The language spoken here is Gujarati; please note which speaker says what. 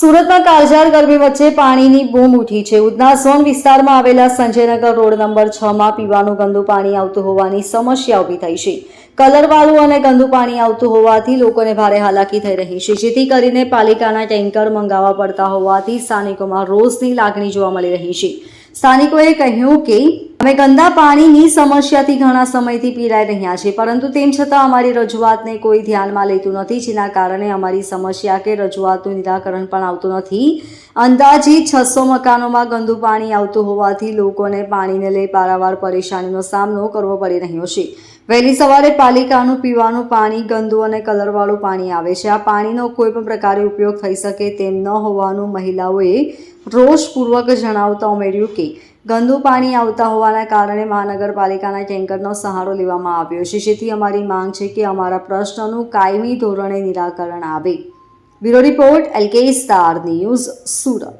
Speaker 1: સુરતમાં કાળઝાળ ગરમી વચ્ચે પાણીની બૂમ ઉઠી છે. ઉધના ઝોન વિસ્તારમાં આવેલા સંજયનગર રોડ નંબર છ માં પીવાનું ગંદુ પાણી આવતું હોવાની સમસ્યા ઊભી થઈ છે. કલરવાળું અને ગંદુ પાણી આવતું હોવાથી લોકોને ભારે હાલાકી થઈ રહી છે. જેથી કરીને પાલિકાના ટેન્કર મંગાવવા પડતા હોવાથી સ્થાનિકોમાં રોષની લાગણી જોવા મળી રહી છે. સ્થાનિકોએ કહ્યું કે અમે ગંદા પાણીની સમસ્યાથી ઘણા સમયથી પીડાઈ રહ્યા છીએ, પરંતુ તેમ છતાં અમારી રજૂઆતને કોઈ ધ્યાનમાં લેતું નથી, જેના કારણે અમારી સમસ્યા કે રજૂઆતનું નિરાકરણ પણ આવતું નથી. અંદાજિત છસો મકાનોમાં ગંદુ પાણી આવતું હોવાથી લોકોને પાણીને લઈ પારાવાર પરેશાનીનો સામનો કરવો પડી રહ્યો છે. વહેલી સવારે પાલિકાનું પીવાનું પાણી ગંદુ અને કલરવાળું પાણી આવે છે. આ પાણીનો કોઈ પણ પ્રકારે ઉપયોગ થઈ શકે તેમ ન હોવાનું મહિલાઓએ રોષપૂર્વક જણાવતા ઉમેર્યું કે ગંદુ પાણી આવતા હોવાના કારણે મહાનગરપાલિકાના ટેન્કરનો સહારો લેવામાં આવ્યો છે. જેથી અમારી માંગ છે કે અમારા પ્રશ્નનું કાયમી ધોરણે નિરાકરણ આવે. Bureau report, LK Star News, Surat.